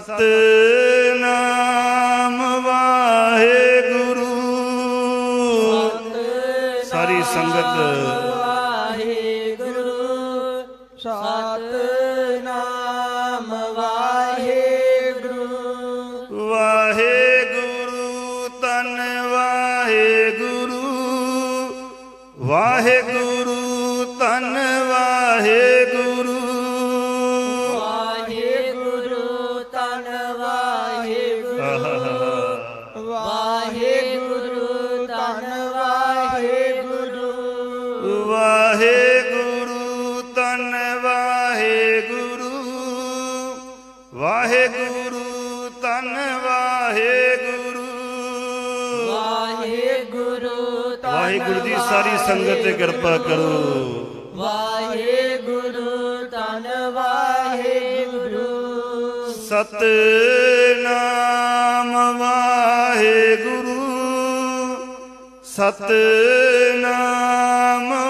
ਸਤਨਾਮ ਵਾਹਿਗੁਰੂ। ਸਾਰੀ ਸੰਗਤ ਵਾਹਿਗੁਰੂ ਤਨ ਵਾਹਿਗੁਰੂ। ਵਾਹਿਗੁਰੂ ਤਨ ਵਾਹਿਗੁਰੂ। ਵਾਹਿਗੁਰੂ ਤਨ ਵਾਹਿਗੁਰੂ ਦੀ ਸਾਰੀ ਸੰਗਤ ਤੇ ਕਿਰਪਾ ਕਰੋ। ਵਾਹਿਗੁਰੂ ਤਨ ਵਾਹਿਗੁਰੂ। ਸਤਨਾਮ ਵਾਹਿਗੁਰੂ। ਸਤਨਾਮ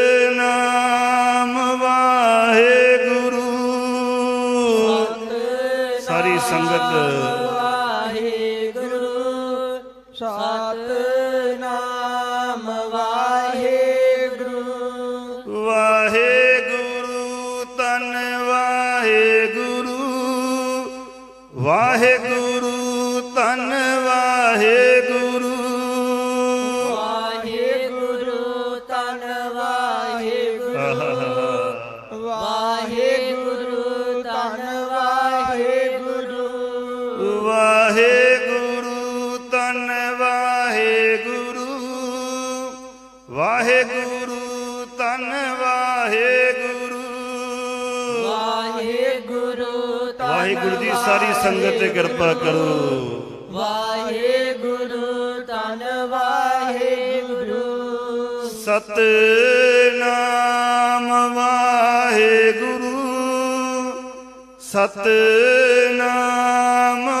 Uh, ਸਾਰੀ ਸੰਗਤ ਤੇ ਕਿਰਪਾ ਕਰੋ। ਵਾਹਿਗੁਰੂ ਤਨ ਵਾਹਿਗੁਰੂ। ਸਤਨਾਮ ਵਾਹਿਗੁਰੂ। ਸਤਨਾਮ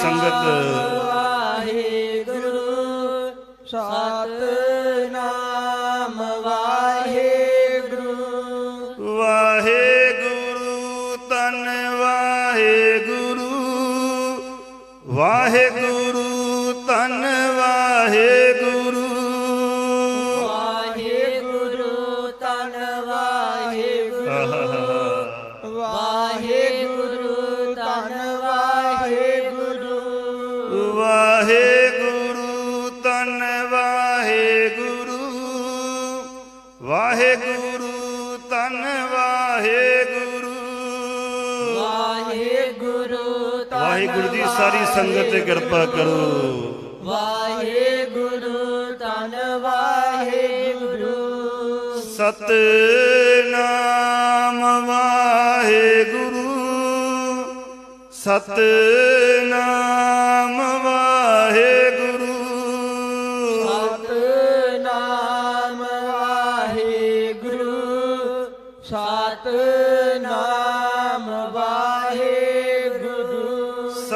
三个字 ਸੰਗਤ ਕਿਰਪਾ ਕਰੋ। ਵਾਹਿਗੁਰੂ ਤਨ ਵਾਹਿਗੁਰੂ। ਸਤਨਾਮ ਵਾਹਿਗੁਰੂ। ਸਤਨਾਮ ਵਾਹਿਗੁਰੂ। ਸਤਨਾਮ ਵਾਹਿਗੁਰੂ। ਸਤਨਾਮ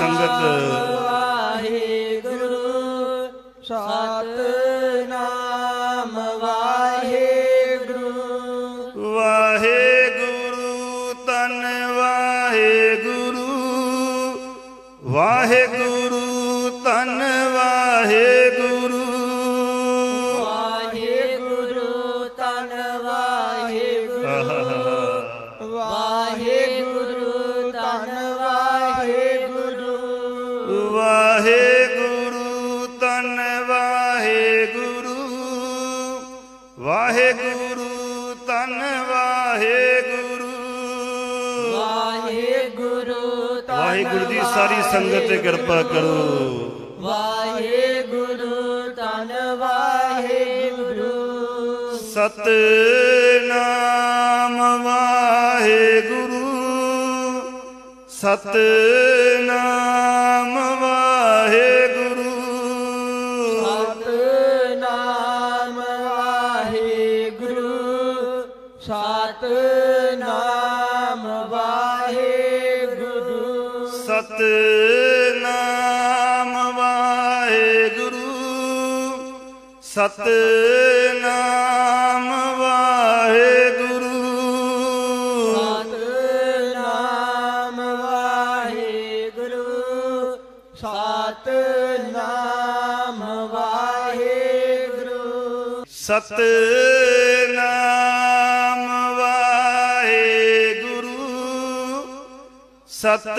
三个字 ਸਾਰੀ ਸੰਗਤ ਤੇ ਕਿਰਪਾ ਕਰੋ। ਵਾਹਿਗੁਰੂ ਤਨ ਵਾਹਿਗੁਰੂ। ਸਤਨਾਮ ਵਾਹਿਗੁਰੂ। ਸਤਨਾਮ ਵਾਹਿਗੁਰੂ। ਸਤਨਾਮ ਵਾਹਿਗੁਰੂ। ਸਤਨਾਮ ਸਤ ਨਾਮ ਵਾਹਿਗੁਰੂ ਸਤ ਨਾਮ ਵਾਹਿਗੁਰੂ। ਸਤ ਨਾਮ ਵਾਹਿਗੁਰੂ ਸਤ ਨਾਮ ਵਾਹਿਗੁਰੂ। ਸਤ ਨਾਮ ਵਾਹਿਗੁਰੂ ਸਤ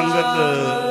ਸੰਗਤ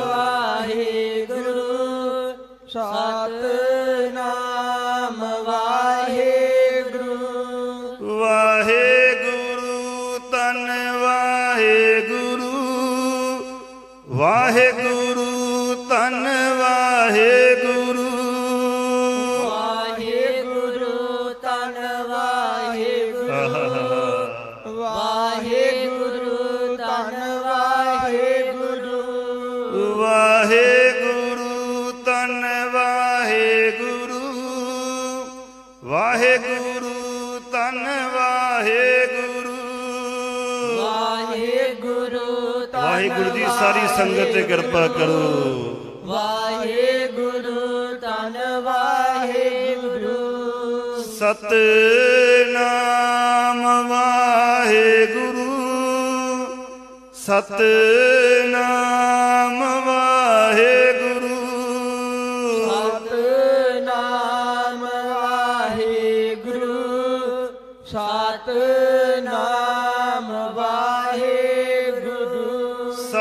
ਸਾਰੀ ਸੰਗਤ ਤੇ ਕਿਰਪਾ ਕਰੋ। ਵਾਹਿਗੁਰੂ ਧੰਨ ਵਾਹਿਗੁਰੂ। ਸਤਨਾਮ ਵਾਹਿਗੁਰੂ। ਸਤਨਾਮ ਵਾਹਿਗੁਰੂ। ਸਤਨਾਮ ਵਾਹਿਗੁਰੂ। ਸਤਨਾਮ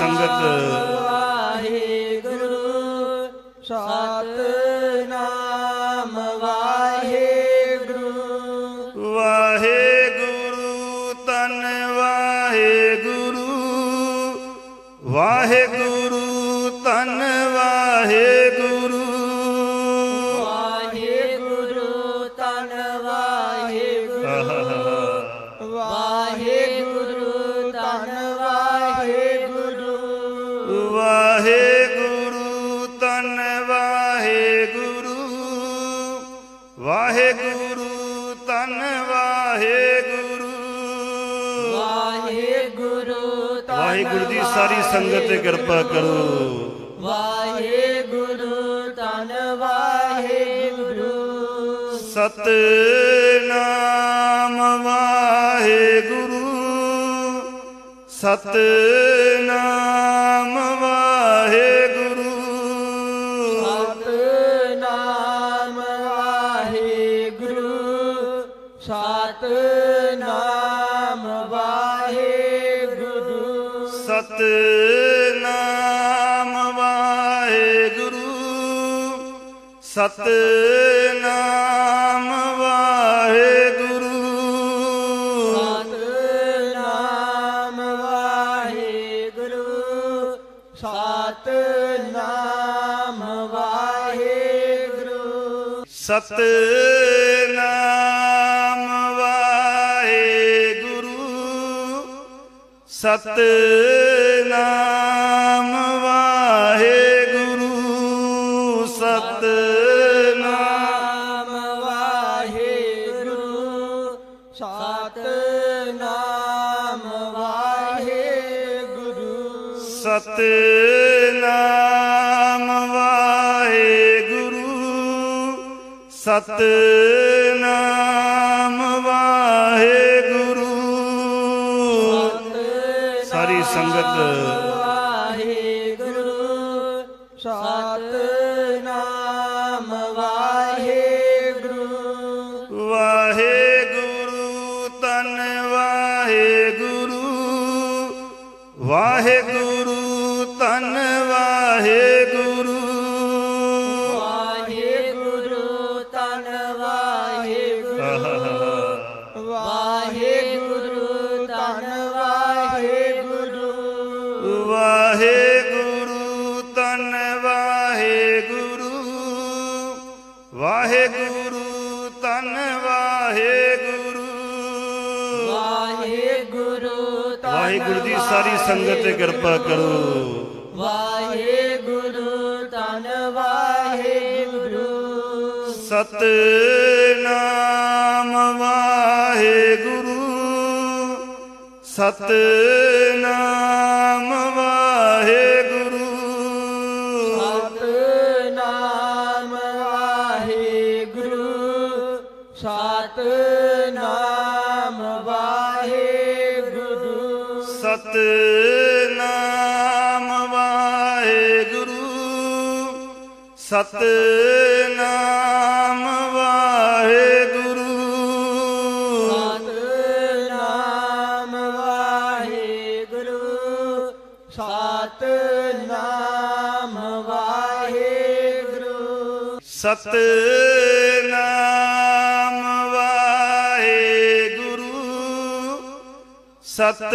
ਸੰਗਤ ਸਾਰੀ ਸੰਗਤ ਤੇ ਕਿਰਪਾ ਕਰੋ। ਵਾਹਿਗੁਰੂ ਤਨ ਵਾਹਿਗੁਰੂ। ਸਤਨਾਮ ਵਾਹਿਗੁਰੂ। ਸਤਨਾਮ ਸਤਨਾਮ ਵਾਹਿਗੁਰੂ। ਸਤਨਾਮ ਵਾਹਿਗੁਰੂ। ਸਤਨਾਮ ਵਾਹਿਗੁਰੂ। ਸਤਨਾਮ ਵਾਹਿਗੁਰੂ। ਸਤਨਾਮ ਸਤਨਾਮ ਵਾਹਿਗੁਰੂ। ਸਾਰੀ ਸੰਗਤ ਸਾਰੀ ਸੰਗਤ ਤੇ ਕਿਰਪਾ ਕਰੋ। ਵਾਹਿਗੁਰੂ ਤਨ ਵਾਹਿਗੁਰੂ। ਸਤਨਾਮ ਵਾਹਿਗੁਰੂ। ਸਤਨਾਮ ਵਾਹਿਗੁਰੂ। ਸਤਨਾਮ ਵਾਹਿਗੁਰੂ। ਸਤਨਾਮ ਸਤ ਨਾਮ ਵਾਹਿਗੁਰੂ ਸਤ ਨਾਮ ਵਾਹਿਗੁਰੂ। ਸਤ ਨਾਮ ਵਾਹਿਗੁਰੂ ਸਤ ਨਾਮ ਵਾਹਿਗੁਰੂ। ਸਤ ਨਾਮ ਵਾਹਿਗੁਰੂ ਸਤ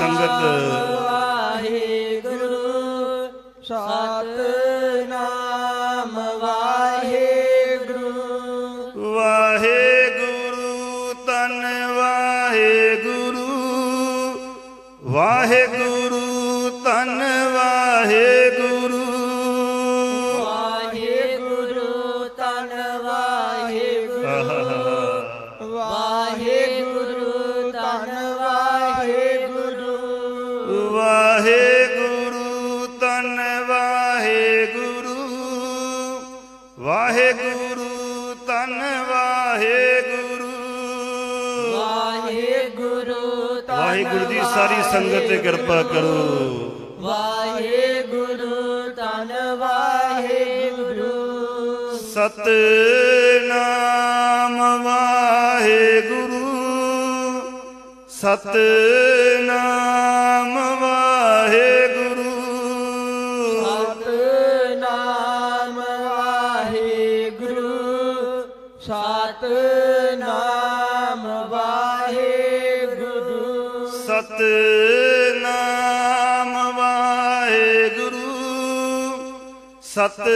ਸਾਰੀ ਸਾਰੀ ਸੰਗਤ ਤੇ ਕਿਰਪਾ ਕਰੋ। ਵਾਹਿਗੁਰੂ ਤਨ ਵਾਹਿਗੁਰੂ। ਸਤਨਾਮ ਵਾਹਿਗੁਰੂ। ਸਤਨਾਮ ਵਾਹਿਗੁਰੂ। ਸਤਨਾਮ ਵਾਹਿਗੁਰੂ। ਸਤਨਾਮ ਸਤ ਨਾਮ ਵਾਹਿਗੁਰੂ ਸਤਨਾਮ